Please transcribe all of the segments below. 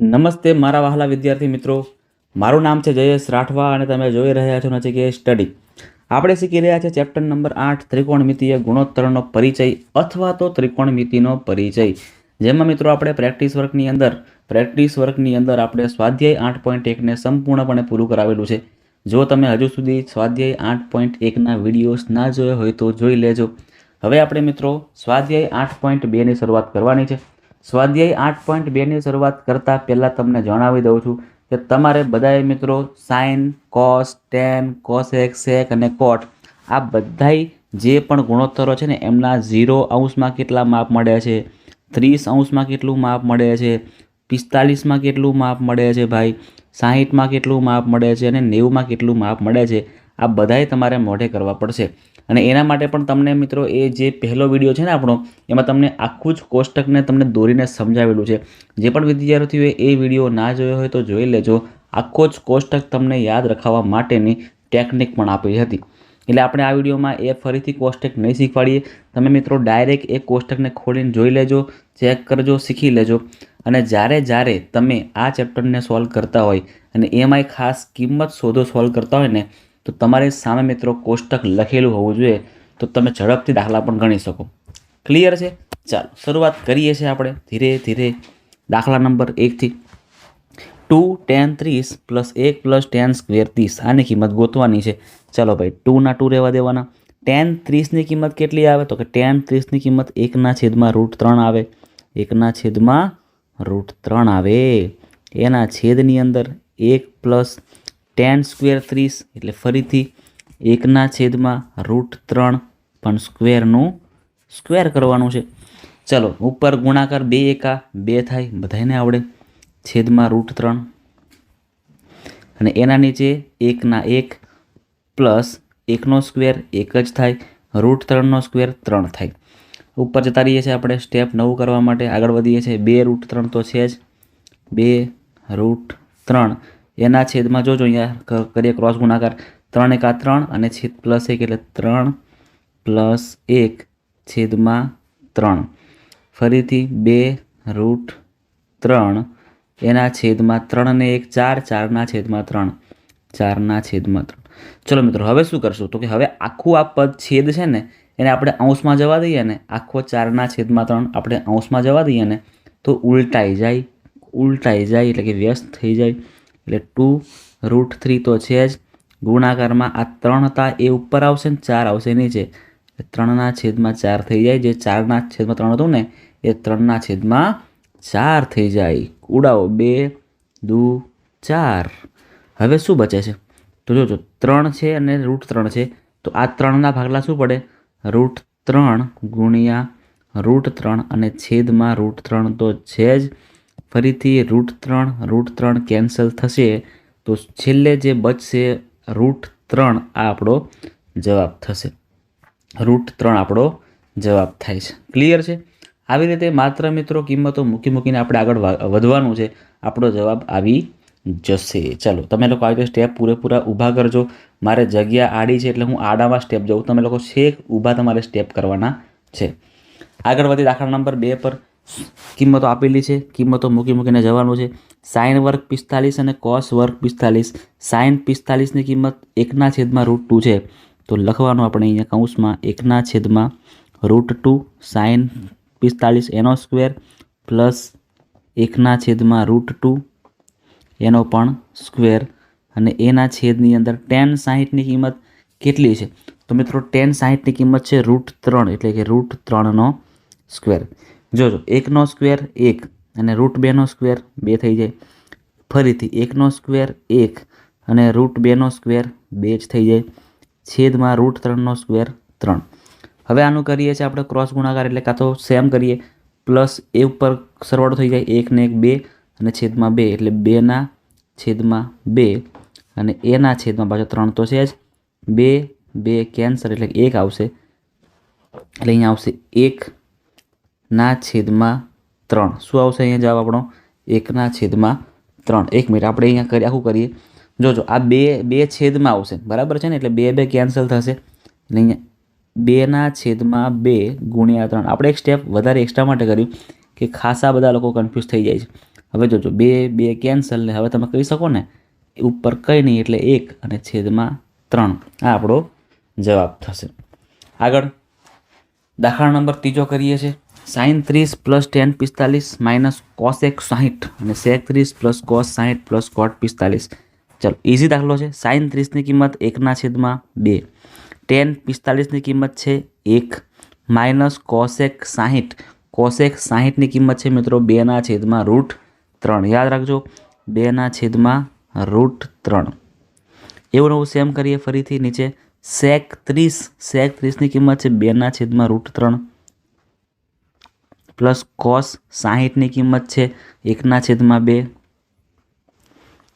નમસ્તે મારા વહાલા વિદ્યાર્થી મિત્રો. મારું નામ છે જયેશ રાઠવા અને તમે જોઈ રહ્યા છો નચિકેત સ્ટડી. આપણે શીખી રહ્યા છે ચેપ્ટર નંબર આઠ ત્રિકોણમિતિય ગુણોત્તરનો પરિચય અથવા તો ત્રિકોણમિતિનો પરિચય. જેમાં મિત્રો આપણે પ્રેક્ટિસ વર્કની અંદર, પ્રેક્ટિસ વર્કની અંદર આપણે સ્વાધ્યાય આઠ પોઈન્ટ એકને સંપૂર્ણપણે પૂરું કરાવેલું છે. જો તમે હજુ સુધી સ્વાધ્યાય આઠ પોઈન્ટ એકના વિડીયોઝ ના જોયો હોય તો જોઈ લેજો. હવે આપણે મિત્રો સ્વાધ્યાય આઠ પોઈન્ટ બેની શરૂઆત કરવાની છે. સ્વાધ્યાય આઠ પોઈન્ટ બેની શરૂઆત કરતાં પહેલાં તમને જણાવી દઉં છું કે તમારે બધાએ મિત્રો sine cos, tan, cosec, sec અને કોટ આ બધાય જે પણ ગુણોત્તરો છે ને એમના ઝીરો અંશમાં કેટલા માપ મળે છે? ત્રીસ અંશમાં કેટલું માપ મળે છે? પિસ્તાલીસમાં કેટલું માપ મળે છે ભાઈ? સાહીઠમાં કેટલું માપ મળે છે અને નેવુંમાં કેટલું માપ મળે છે? આ બધાય તમારે મોઢે કરવા પડશે. અને એના માટે પણ તમને મિત્રો એ જે પહેલો વીડિયો છે ને આપણો, એમાં તમને આખું જ કોષ્ટકને તમને દોરીને સમજાવેલું છે. જે પણ વિદ્યાર્થીઓએ એ વીડિયો ના જોયો હોય તો જોઈ લેજો. આખો જ કોષ્ટક તમને યાદ રખાવવા માટેની ટેકનિક પણ આપી હતી. એટલે આપણે આ વિડીયોમાં એ ફરીથી કોષ્ટક નહીં શીખવાડીએ. તમે મિત્રો ડાયરેક્ટ એ કોષ્ટકને ખોલીને જોઈ લેજો, ચેક કરજો, શીખી લેજો. અને જ્યારે જ્યારે તમે આ ચેપ્ટરને સોલ્વ કરતા હોય અને એમાંય ખાસ કિંમત શોધો સોલ્વ કરતા હોય ને તો તમારી સામે મિત્રો કોષ્ટક લખેલું હોવું જોઈએ, તો તમે ઝડપથી દાખલા પણ ગણી શકો. ક્લિયર છે? ચાલો, શરૂઆત કરીએ છીએ આપણે ધીરે ધીરે દાખલા નંબર એકથી ટુ ટેન ત્રીસ પ્લસ એક પ્લસ ટેન સ્ક્વેર ત્રીસ, આની કિંમત ગોતવાની છે. ચાલો ભાઈ ટુના ટુ રહેવા દેવાના. ટેન ત્રીસની કિંમત કેટલી આવે? તો કે ટેન ત્રીસની કિંમત એકના છેદમાં રૂટ ત્રણ આવે. એકના છેદમાં રૂટ ત્રણ આવે. એના છેદની અંદર એક પ્લસ ટેન સ્ક્વેર ત્રીસ એટલે ફરીથી એકના છેદમાં રૂટ ત્રણ પણ સ્ક્વેરનું સ્ક્વેર કરવાનું છે. ચલો, ઉપર ગુણાકાર બે એકા બે થાય બધાને આવડે. છેદમાં રૂટ ત્રણ. અને એના નીચે એકના એક પ્લસ એકનો સ્ક્વેર એક જ થાય રૂટ ત્રણનો સ્ક્વેર ત્રણ થાય. ઉપર જતા રહીએ છીએ આપણે સ્ટેપ નવું કરવા માટે આગળ વધીએ છીએ. બે રૂટ ત્રણ તો છે જ. બે રૂટ ત્રણ. એના છેદમાં જોજો અહીંયા કરીએ ક્રોસ ગુણાકાર, ત્રણ એકા ત્રણ અને છેદ પ્લસ એક એટલે ત્રણ પ્લસ એક છેદમાં ત્રણ. ફરીથી બે રૂટ ત્રણ, એના છેદમાં ત્રણ અને એક, ચાર, ચારના છેદમાં ત્રણ, ચારના છેદમાં ત્રણ. ચલો મિત્રો, હવે શું કરશું? તો કે હવે આખું આ પદ છેદ છે ને, એને આપણે અંશમાં જવા દઈએ ને, આખો ચારના છેદમાં ત્રણ આપણે અંશમાં જવા દઈએ ને, તો ઉલટાઈ જાય ઉલટાઈ જાય એટલે કે વ્યસ્ત થઈ જાય. એટલે ટુ રૂટ થ્રી તો છે જ. ગુણાકારમાં આ ત્રણ હતા, એ ઉપર આવશે ને ચાર આવશે નીચે. ત્રણના છેદમાં ચાર થઈ જાય. જે ચારના છેદમાં ત્રણ હતું ને, એ ત્રણના છેદમાં ચાર થઈ જાય. ઉડાવો. બે, દુ, ચાર. હવે શું બચે છે? તો જોજો ત્રણ છે અને રૂટ ત્રણ છે. તો આ ત્રણના ભાગલા શું પડે? રૂટ ત્રણ ગુણ્યા રૂટ ત્રણ અને છેદમાં રૂટ ત્રણ તો છે જ. ફરીથી રૂટ ત્રણ રૂટ ત્રણ કેન્સલ થશે, તો છેલ્લે જે બચશે રૂટ ત્રણ આ આપણો જવાબ થશે. રૂટ ત્રણ આપણો જવાબ થાય છે. ક્લિયર છે? આવી રીતે માત્ર મિત્રો કિંમતો મૂકી મૂકીને આપણે આગળ વધવાનું છે. આપણો જવાબ આવી જશે. ચાલો, તમે લોકો આવી સ્ટેપ પૂરેપૂરા ઊભા કરજો. મારે જગ્યા આડી છે એટલે હું આડામાં સ્ટેપ જાઉં. તમે લોકો છેક ઊભા તમારે સ્ટેપ કરવાના છે. આગળ વધી દાખલા નંબર બે પર કિંમતો આપેલી છે, કિંમતો મૂકી મૂકીને જવાનું છે. સાઇન વર્ગ પિસ્તાલીસ અને કોસ વર્ગ પિસ્તાલીસ. સાઇન પિસ્તાલીસની કિંમત એકના છેદમાં રૂટ ટુ છે. તો લખવાનું આપણે અહીંયા કૌંસમાં એકના છેદમાં રૂટ ટુ સાઇન પિસ્તાલીસ એનો સ્ક્વેર પ્લસ એકના છેદમાં રૂટ ટુ એનો પણ સ્ક્વેર અને એના છેદની અંદર ટેન સાહીઠની કિંમત કેટલી છે? તો મિત્રો ટેન સાહીઠની કિંમત છે રૂટ ત્રણ, એટલે કે રૂટ ત્રણનો સ્ક્વેર જોજો, એકનો સ્ક્વેર એક અને રૂટ બેનો સ્ક્વેર બે થઈ જાય. ફરીથી એકનો સ્ક્વેર એક અને રૂટ બેનો સ્ક્વેર બે જ થઈ જાય. છેદમાં રૂટ ત્રણનો સ્ક્વેર ત્રણ. હવે આનું કરીએ છીએ આપણે ક્રોસ ગુણાકાર, એટલે કાં તો સેમ કરીએ. પ્લસ એ ઉપર સરવાળો થઈ જાય એક ને એક બે અને છેદમાં બે, એટલે બેના છેદમાં બે અને એના છેદમાં પાછો ત્રણ તો છે જ. બે બે કેન્સર એટલે એક આવશે. એટલે અહીંયા આવશે એક ના છેદમાં ત્રણ. શું આવશે અહીંયા જવાબ આપણો? એકના છેદમાં ત્રણ. એક મિનિટ, આપણે અહીંયા કરી આખું કરીએ. જોજો, આ બે બે છેદમાં આવશે. બરાબર છે ને? એટલે બે બે કેન્સલ થશે. એટલે અહીંયા બેના છેદમાં બે ગુણ્યા ત્રણ. આપણે એક સ્ટેપ વધારે એક્સ્ટ્રા માટે કર્યું કે ખાસા બધા લોકો કન્ફ્યુઝ થઈ જાય છે. હવે જોજો, બે બે કેન્સલ ને હવે તમે કહી શકો ને? ઉપર કંઈ નહીં, એટલે એક અને છેદમાં ત્રણ. આ આપણો જવાબ થશે. આગળ. દાખલા નંબર ત્રીજો કરીએ છીએ. સાઈન ત્રીસ પ્લસ ટેન પિસ્તાલીસ માઇનસ કોસ એક સાહીઠ અને સેક ત્રીસ પ્લસ કોસ સાહીઠ પ્લસ કોટ પિસ્તાલીસ. ચલો ઇઝી દાખલો છે. સાઈન ત્રીસની કિંમત એકના છેદમાં બે. ટેન પિસ્તાલીસની કિંમત છે એક. માઇનસ કોસેક સાહીઠ. કોસેક સાહીઠની કિંમત છે મિત્રો બેના છેદમાં રૂટ ત્રણ. યાદ રાખજો, બેના છેદમાં રૂટ ત્રણ. એવું નવું સેમ કરીએ ફરીથી નીચે. સેક ત્રીસ. સેક ત્રીસની કિંમત છે બેના છેદમાં રૂટ ત્રણ. પ્લસ કોસ સાહીઠની કિંમત છે, એકના છેદમાં બે.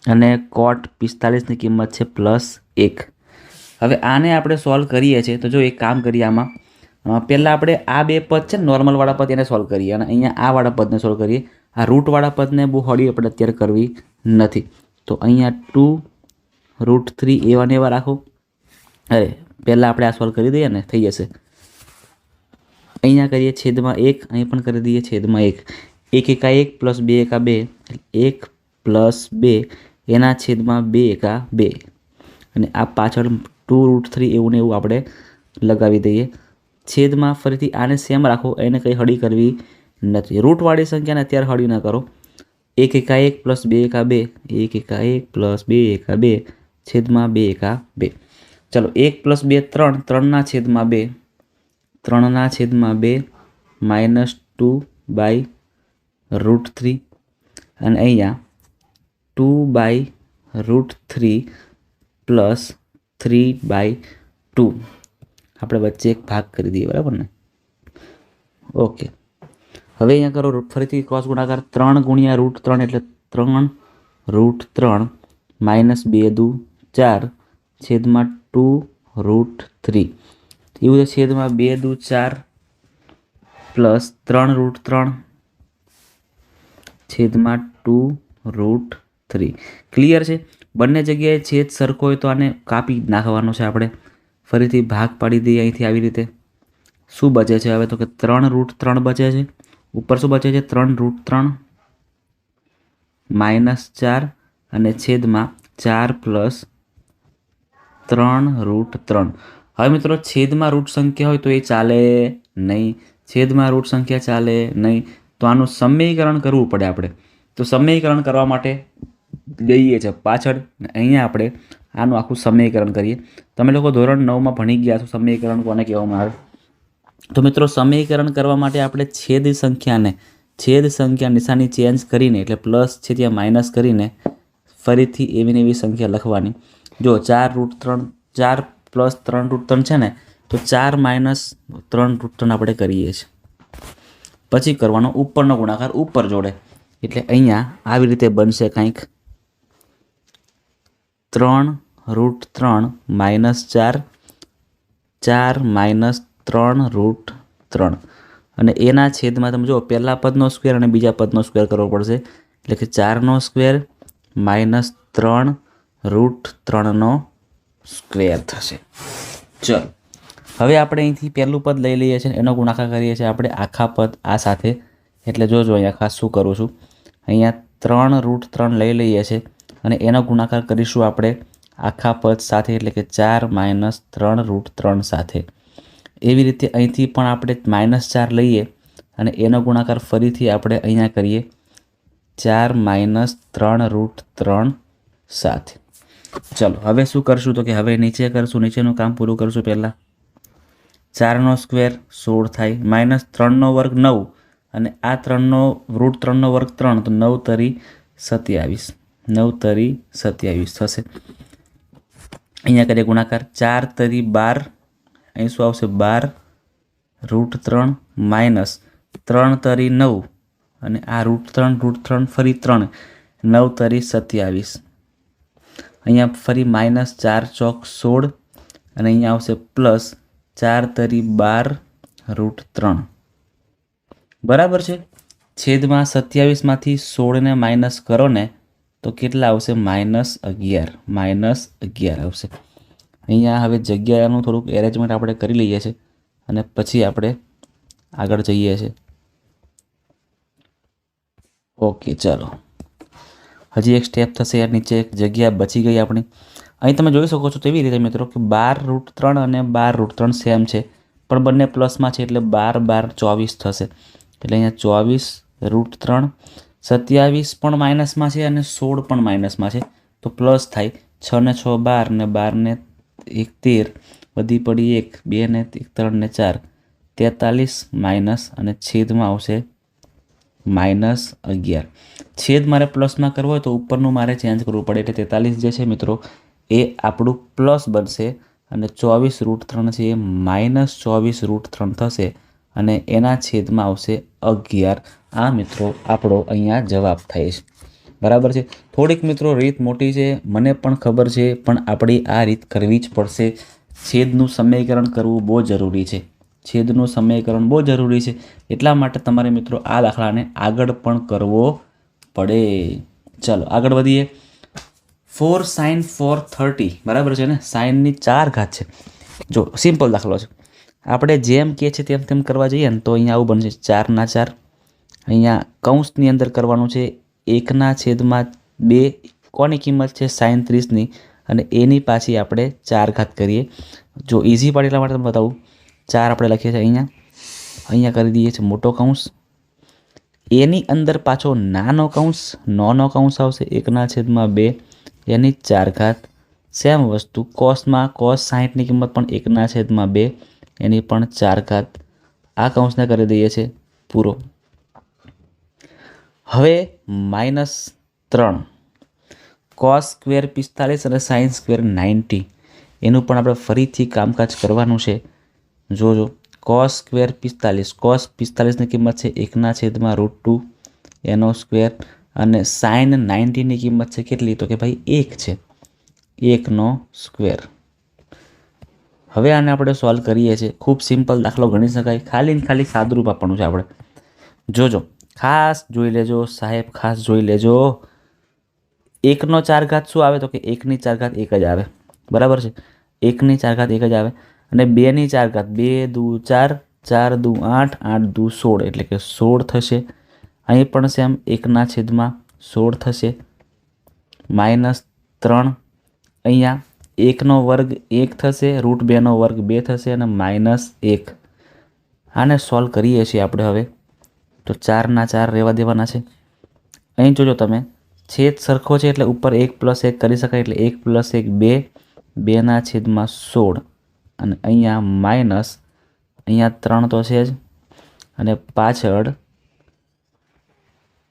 અને કોટ પિસ્તાલીસની કિંમત છે, પ્લસ એક. હવે આને આપણે સોલ્વ કરીએ છીએ. તો જો એક કામ કરીએ આમાં. પહેલાં આપણે આ બે પદ છે નોર્મલવાળા પદ એને સોલ્વ કરીએ. અને અહીંયા આ વાળા પદને સોલ્વ કરીએ. આ રૂટવાળા પદને બહુ હળી આપણે અત્યારે કરવી નથી. તો અહીંયા ટુ રૂટ થ્રી એવાને એવા રાખો. અરે, પહેલાં આપણે આ સોલ્વ કરી દઈએ ને, થઈ જશે. અહીંયા કરીએ છેદમાં એક, અહીં પણ કરી દઈએ છેદમાં એક. એક એકા એક પ્લસ બે એકા બે એક પ્લસ બે, એના છેદમાં બે એકા બે. અને આ પાછળ ટુ રૂટ થ્રી એવું ને એવું આપણે લગાવી દઈએ. છેદમાં ફરીથી આને સેમ રાખો, એને કંઈ હળી કરવી નથી. રૂટવાળી સંખ્યાને અત્યારે હળી ન કરો. એક એકા એક પ્લસ બે એકા બે, એક એકા એક પ્લસ બે એકા બે, છેદમાં બે એકા બે. ચલો, એક પ્લસ બે ત્રણ, ત્રણના છેદમાં બે. ત્રણના છેદમાં બે minus two by root three. અને અહીંયા two by root three plus three by two. આપણે વચ્ચે એક ભાગ કરી દઈએ, બરાબર ને? ઓકે. હવે અહીંયા કરો રૂટ ફરીથી ક્રોસ ગુણાકાર. ત્રણ ગુણ્યા રૂટ ત્રણ એટલે ત્રણ રૂટ ત્રણ માઇનસ બે દુ ચાર છેદમાં ટુ રૂટ થ્રી. એવું છેદમાં બે દૂ ચાર પ્લસ ત્રણ રૂટ ત્રણ છેદમાં ટુ રૂટ થ્રી. ક્લિયર છે? બંને જગ્યાએ છેદ સરખો હોય તો આને કાપી નાખવાનો છે આપણે. ફરીથી ભાગ પાડી દઈએ અહીંથી આવી રીતે. શું બચે છે? હવે તો કે ત્રણ રૂટ ત્રણ બચે છે. ઉપર શું બચે છે? ત્રણ રૂટ ત્રણ માઇનસ ચાર અને છેદમાં ચાર પ્લસ ત્રણ રૂટ ત્રણ. હવે મિત્રો, છેદમાં રૂટ સંખ્યા હોય તો એ ચાલે નહીં. છેદમાં રૂટ સંખ્યા ચાલે નહીં. તો આનું સમીકરણ કરવું પડે આપણે. તો સમીકરણ કરવા માટે જઈએ છે પાછળ અહીંયા આપણે આનું આખું સમીકરણ કરીએ. તમે લોકો ધોરણ નવમાં ભણી ગયા છો, સમીકરણ કોને કહેવામાં આવે તો મિત્રો, સમીકરણ કરવા માટે આપણે છેદ સંખ્યાને, છેદ સંખ્યા નિશાની ચેન્જ કરીને, એટલે પ્લસ છે ત્યાં માઇનસ કરીને ફરીથી એવી ને એવી સંખ્યા લખવાની. જો ચાર રૂટ ત્રણ, ચાર પ્લસ ત્રણ રૂટ ત્રણ છે ને, તો ચાર માઇનસ ત્રણ રૂટ ત્રણ આપણે કરીએ છીએ. પછી કરવાનો ઉપરનો ગુણાકાર ઉપર જોડે. એટલે અહીંયા આવી રીતે બનશે કંઈક ત્રણ રૂટ ત્રણ માઇનસ ચાર ચાર માઇનસ ત્રણ રૂટ ત્રણ. અને એના છેદમાં તમે જુઓ, પહેલા પદનો સ્ક્વેર અને બીજા પદનો સ્ક્વેર કરવો પડશે. એટલે કે ચારનો સ્ક્વેર માઇનસ ત્રણ રૂટ ત્રણનો સ્ક્વેર થશે. ચલો. હવે આપણે અહીંથી પહેલું પદ લઈ લઈએ છીએ એનો ગુણાકાર કરીએ છીએ આપણે આખા પદ આ સાથે. એટલે જોજો અહીંયા ખાસ શું કરું છું? અહીંયા ત્રણ રૂટ ત્રણ લઈ લઈએ છીએ અને એનો ગુણાકાર કરીશું આપણે આખા પદ સાથે એટલે કે ચાર માઇનસ ત્રણ રૂટ ત્રણ સાથે. એવી રીતે અહીંથી પણ આપણે માઇનસ ચાર લઈએ અને એનો ગુણાકાર ફરીથી આપણે અહીંયા કરીએ. ચાર માઇનસ ત્રણ રૂટ ત્રણ સાથે. ચલો, હવે શું કરશું તો કે હવે નીચે કરશું, નીચેનું કામ પૂરું કરશું પહેલાં. ચારનો સ્ક્વેર સોળ થાય, માઇનસ ત્રણનો વર્ગ નવ, અને આ ત્રણનો, રૂટ ત્રણનો વર્ગ ત્રણ, તો નવ તરી સત્યાવીસ, નવ તરી સત્યાવીસ થશે. અહીંયા કરીએ ગુણાકાર, ચાર તરી બાર, અહીં શું આવશે? બાર, રૂટ ત્રણ, માઇનસ ત્રણ તરી નવ, અને આ રૂટ ત્રણ રૂટ ત્રણ, ફરી ત્રણ, નવ તરી સત્યાવીસ. અહીંયા ફરી માઇનસ ચાર ચોક સોળ અને અહીંયા આવશે પ્લસ ચાર તરી બાર રૂટ ત્રણ. બરાબર છે? છેદમાં સત્યાવીસમાંથી સોળને માઇનસ કરો ને તો કેટલા આવશે? માઇનસ અગિયાર માઇનસ અગિયાર આવશે. અહીંયા હવે જગ્યાનું થોડુંક એરેન્જમેન્ટ આપણે કરી લઈએ છીએ અને પછી આપણે આગળ જઈએ છીએ. ઓકે, ચાલો. હજી એક સ્ટેપ થશે યાર નીચે એક જગ્યા બચી ગઈ આપણી. અહીં તમે જોઈ શકો છો તેવી રીતે મિત્રો કે બાર રૂટ ત્રણ અને બાર રૂટ ત્રણ સેમ છે. પણ બંને પ્લસમાં છે એટલે બાર બાર ચોવીસ થશે. એટલે અહીંયા ચોવીસ રૂટ ત્રણ, સત્યાવીસ પણ માઇનસમાં છે અને સોળ પણ માઇનસમાં છે. તો પ્લસ થાય છ ને છ બાર ને બાર ને એક તેર બધી પડી એક, બે ને એક, ત્રણ ને ચાર, તેતાલીસ માઇનસ અને છેદમાં આવશે માઇનસ અગિયાર. છેદ મારે પ્લસમાં કરવો હોય તો ઉપરનું મારે ચેન્જ કરવું પડે. એટલે તેતાલીસ જે છે મિત્રો, એ આપણું પ્લસ બનશે અને ચોવીસ રૂટ ત્રણ છે, એ માઇનસ ચોવીસ રૂટ ત્રણ થશે અને એના છેદમાં આવશે અગિયાર. આ મિત્રો આપણો અહીંયા જવાબ થાય છે. બરાબર છે? થોડીક મિત્રો રીત મોટી છે, મને પણ ખબર છે, પણ આપણી આ રીત કરવી જ પડશે. છેદનું સમીકરણ કરવું બહુ જરૂરી છે. છેદનું સમીકરણ બહુ જરૂરી છે. એટલા માટે તમારે મિત્રો આ દાખલાને આગળ પણ કરવો પડે. ચાલો, આગળ વધીએ. ફોર સાઇન ફોર થર્ટી બરાબર છે ને? સાઇનની ચાર ઘાત છે. જો સિમ્પલ દાખલો છે. આપણે જેમ કે છે તેમ તેમ કરવા જઈએ ને, તો અહીંયા આવું બનશે ચારના ચાર અહીંયા કૌંસની અંદર કરવાનું છે. એકના છેદમાં બે કોની કિંમત છે? સાઇન ત્રીસની. અને એની પાછી આપણે ચાર ઘાત કરીએ. જો ઇઝી પડે એટલા માટે તમને બતાવું. ચાર આપણે લખીએ છીએ અહીંયા. અહીંયા કરી દઈએ છીએ મોટો કૌંસ. એની અંદર પાછો નાનો કૌંસ, નોનો કૌંસ આવશે, એકના છેદમાં બે, એની ચાર ઘાત સેમ વસ્તુ, કોસમાં કોસ સાહીઠની કિંમત પણ એકના છેદમાં બે, એની પણ ચાર ઘાત આ કૌંસને કરી દઈએ છીએ પૂરો. હવે માઇનસ ત્રણ. કોસ સ્ક્વેર પિસ્તાલીસ અને સાઇન સ્ક્વેર નાઇન્ટી. એનું પણ આપણે ફરીથી કામકાજ કરવાનું છે. જોજો. કોસ સ્ક્વેર પિસ્તાલીસ. કોસ પિસ્તાલીસની કિંમત છે એકના છેદમાં રૂટ ટુ એનો સ્ક્વેર અને સાઇન નાઇન્ટીની કિંમત છે કેટલી? તો કે ભાઈ એક છે. એકનો સ્ક્વેર. હવે આને આપણે સોલ્વ કરીએ છીએ. ખૂબ સિમ્પલ દાખલો ગણી શકાય. ખાલી ને ખાલી સાદુરૂપ આપવાનું છે આપણે. જોજો. ખાસ જોઈ લેજો. સાહેબ, ખાસ જોઈ લેજો. એકનો ચાર ઘાત શું આવે? તો કે એકની ચાર ઘાત એક જ આવે. બરાબર છે? એકની ચાર ઘાત એક જ આવે. અને બેની ચાર ઘાત. બે, દુ, ચાર ચાર, દુ, આઠ આઠ, દુ, સોળ. એટલે કે સોળ થશે. અહીં પણ સેમ એકના છેદમાં સોળ થશે. માઇનસ ત્રણ. અહીંયા એકનો વર્ગ એક થશે, રૂટ બેનો વર્ગ બે થશે અને માઇનસ એક. આને સોલ્વ કરીએ છીએ આપણે હવે. તો ચારના ચાર રહેવા દેવાના છે. અહીં જોજો તમે. છેદ સરખો છે એટલે ઉપર એક પ્લસ એક કરી શકાય એટલે એક પ્લસ એક બે. બેના છેદમાં સોળ. અને અહીંયા માઇનસ, અહીંયા ત્રણ તો છે જ. અને પાછળ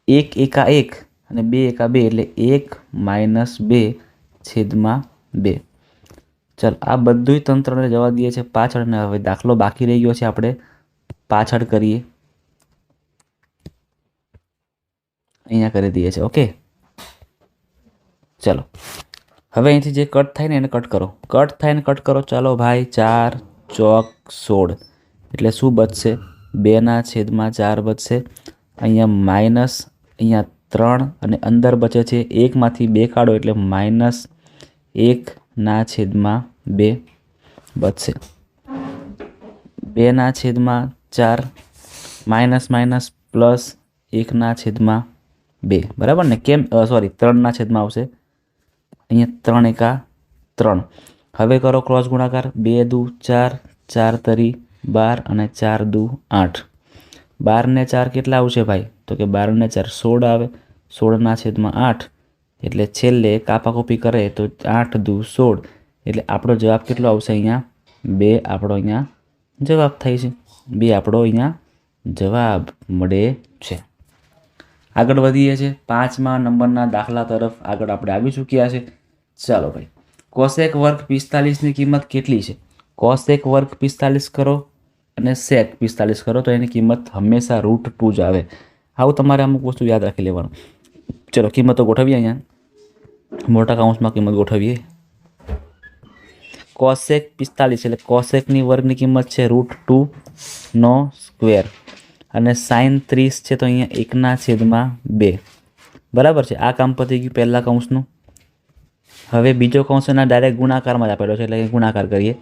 એક એકા એક અને બે એકા બે એટલે એક માઇનસ બે છેદમાં બે. ચાલ, આ બધુંય તંત્રને જવા દઈએ છે પાછળ ને હવે દાખલો બાકી રહી ગયો છે આપણે. પાછળ કરીએ. અહીંયા કરી દઈએ છીએ, ઓકે? ચલો. હવે અહીંથી જે કટ થાય ને એને કટ કરો. કટ થાય ને કટ કરો, ચાલો ભાઈ ચાર, ચોક, સોળ. એટલે શું બચશે? બેના છેદમાં ચાર બચશે. અહીંયા માઇનસ, અહીંયા ત્રણ અને અંદર બચે છે એકમાંથી બે કાઢો એટલે માઇનસ એકના છેદમાં બે બચશે. બેના છેદમાં ચાર, માઇનસ માઇનસ પ્લસ એકના છેદમાં બે. બરાબર ને? કેમ? સોરી ત્રણના છેદમાં આવશે. અહીંયા ત્રણ એકા ત્રણ. હવે કરો ક્રોસ ગુણાકાર. બે, દુ, ચાર. ચાર તરી બાર અને ચાર, દુ, આઠ. બાર ને ચાર કેટલા આવશે ભાઈ? તો કે બાર ને ચાર. સોળ આવે. સોળના છેદમાં આઠ. એટલે છેલ્લે કાપાકોપી કરે તો આઠ, દુ, સોળ. એટલે આપણો જવાબ કેટલો આવશે અહીંયા? બે આપણો અહીંયા જવાબ થાય છે. બે આપણો અહીંયા જવાબ મળે છે. આગળ વધીએ છીએ. પાંચમા નંબરના દાખલા તરફ આગળ આપણે આવી ચૂક્યા છે. ચાલો ભાઈ. કોસેક વર્ગ પિસ્તાલીસની કિંમત કેટલી છે? કોસેક વર્ગ પિસ્તાલીસ કરો અને સેક પિસ્તાલીસ કરો તો એની કિંમત હંમેશા રૂટ ટુ જ આવે. આવું તમારે અમુક વસ્તુ યાદ રાખી લેવાનું. ચલો, કિંમતો ગોઠવીએ અહીંયા. મોટા કાઉન્સમાં કિંમત ગોઠવીએ. કોસેક પિસ્તાલીસ એટલે કોસેકની વર્ગની કિંમત છે રૂટ ટુ નો સ્ક્વેર અને સાઇન ત્રીસ છે તો અહીંયા એકના છેદમાં બે. બરાબર છે? આ કામ પતી ગયું પહેલાં કૌંસનું. હવે બીજો કૌંસના ડાયરેક્ટ ગુણાકારમાં જ આપેલો છે, એટલે ગુણાકાર કરીએ.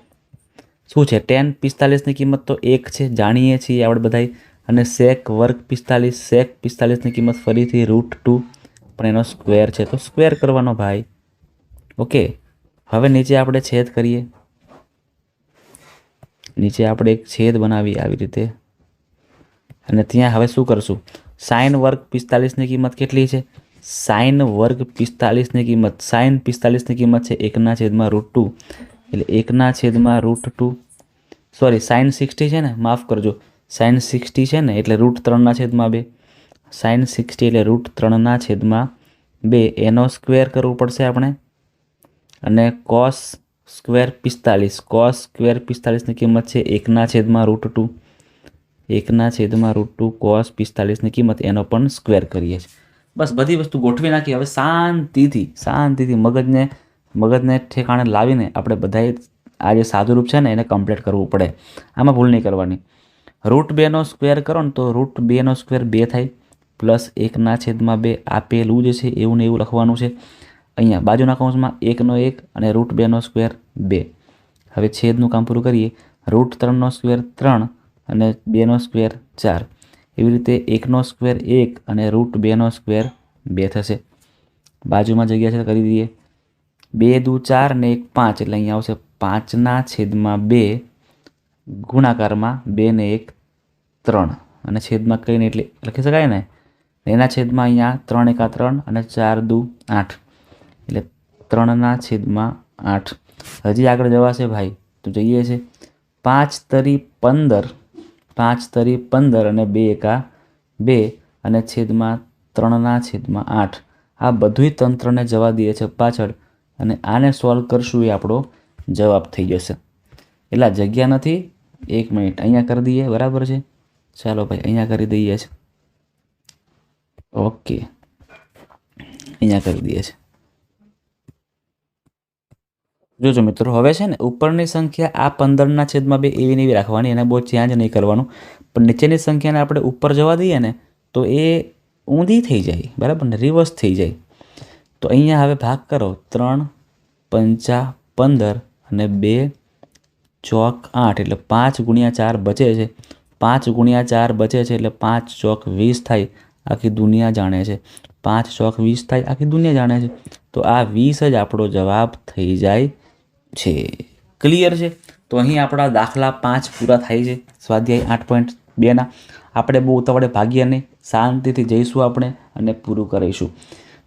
શું છે? ટેન પિસ્તાલીસની કિંમત તો એક છે, જાણીએ છીએ આપણે બધાય. અને સેક વર્ગ પિસ્તાલીસ સેક પિસ્તાલીસની કિંમત ફરીથી રૂટ ટુ પણ એનો સ્ક્વેર છે. તો સ્ક્વેર કરવાનો ભાઈ. ઓકે હવે નીચે આપણે છેદ કરીએ. નીચે આપણે એક છેદ બનાવીએ આવી રીતે. અને ત્યાં હવે શું કરશું? સાઇન વર્ગ પિસ્તાલીસની કિંમત કેટલી છે? સાઇન વર્ગ પિસ્તાલીસની કિંમત સાઇન પિસ્તાલીસની કિંમત છે એકના છેદમાં રૂટ ટુ. એટલે એકના છેદમાં root two. Sorry sine sixty છે ને, માફ કરજો. સાઇન સિક્સટી છે ને, એટલે રૂટ ત્રણના છેદમાં બે. સાઇન સિક્સટી એટલે રૂટ ત્રણના છેદમાં બે. એનો સ્ક્વેર કરવું પડશે આપણે. અને કોસ સ્ક્વેર પિસ્તાલીસ. કોસ સ્ક્વેર પિસ્તાલીસની કિંમત છે એકના છેદમાં રૂટ ટુ. એકના છેદમાં રૂટ ટુ કોસ પિસ્તાલીસની કિંમત. એનો પણ સ્ક્વેર કરીએ છીએ. બસ બધી વસ્તુ ગોઠવી નાખી. હવે શાંતિથી શાંતિથી મગજને મગજને ઠેકાણે લાવીને આપણે બધાએ આ જે સાદુરૂપ છે ને, એને કમ્પ્લીટ કરવું પડે. આમાં ભૂલ નહીં કરવાની. રૂટ બેનો સ્ક્વેર કરો ને તો રૂટ બેનો સ્ક્વેર બે થાય. પ્લસ એકના છેદમાં બે આપેલું જ છે, એવું ને એવું લખવાનું છે. અહીંયા બાજુના કૌંસમાં એકનો એક અને રૂટ બેનો સ્ક્વેર બે. હવે છેદનું કામ પૂરું કરીએ. રૂટ ત્રણનો સ્ક્વેર ત્રણ અને બેનો સ્ક્વેર ચાર. એવી રીતે એકનો સ્ક્વેર એક અને રૂટ બેનો સ્ક્વેર બે થશે. બાજુમાં જગ્યા છે કરી દઈએ. બે દુ ચાર ને એક પાંચ, એટલે અહીંયા આવશે પાંચના છેદમાં બે ગુણાકારમાં બે ને એક ત્રણ. અને છેદમાં કંઈ નહીં એટલે લખી શકાય ને એના છેદમાં અહીંયા ત્રણ એકા ત્રણ અને ચાર દુ આઠ. એટલે ત્રણના છેદમાં આઠ. હજી આગળ જવાશે ભાઈ, તો જઈએ છે. પાંચ તરી પંદર. પાંચ તરી પંદર અને બે એકા બે અને છેદમાં ત્રણના છેદમાં આઠ. આ બધુંય તંત્રને જવા દઈએ છે પાછળ અને આને સોલ્વ કરશું એ આપણો જવાબ થઈ જશે. એટલે જગ્યા નથી. એક મિનિટ, અહીંયા કરી દઈએ, બરાબર છે? ચાલો ભાઈ, અહીંયા કરી દઈએ છે. ઓકે. અહીંયા કરી દઈએ છે. જોજો મિત્રો, હવે છે ને ઉપરની સંખ્યા આ પંદરના છેદમાં બે એવી એવી રાખવાની, એને બહુ ચેન્જ નહીં કરવાનું. પણ નીચેની સંખ્યાને આપણે ઉપર જવા દઈએ ને, તો એ ઊંધી થઈ જાય, બરાબર ને? રિવર્સ થઈ જાય. તો અહીંયા હવે ભાગ કરો. ત્રણ, પંચા, પંદર અને બે, ચોક આઠ. એટલે પાંચ ગુણ્યા ચાર બચે છે. પાંચ ગુણ્યા ચાર બચે છે એટલે પાંચ ચોક વીસ થાય, આખી દુનિયા જાણે છે. પાંચ ચોક વીસ થાય, આખી દુનિયા જાણે છે. તો આ વીસ જ આપણો જવાબ થઈ જાય. છે ક્લિયર છે? તો અહીં આપણા દાખલા પાંચ પૂરા થાય છે, સ્વાધ્યાય આઠ પોઈન્ટ બેના આપણે બહુ ઉતાવળે ભાગ્યા શાંતિથી જઈશું આપણે અને પૂરું કરીશું.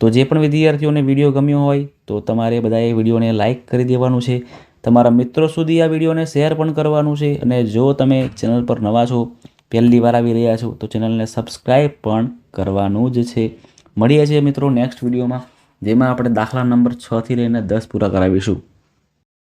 તો જે પણ વિદ્યાર્થીઓને વીડિયો ગમ્યો હોય, તો તમારે બધાએ વિડીયોને લાઇક કરી દેવાનું છે. તમારા મિત્રો સુધી આ વિડીયોને શેર પણ કરવાનું છે અને જો તમે ચેનલ પર નવા છો, પહેલી વાર આવી રહ્યા છો, તો ચેનલને સબસ્ક્રાઈબ પણ કરવાનું જ છે. મળીએ છીએ મિત્રો નેક્સ્ટ વિડીયોમાં, જેમાં આપણે દાખલા નંબર છથી લઈને દસ પૂરા કરાવીશું.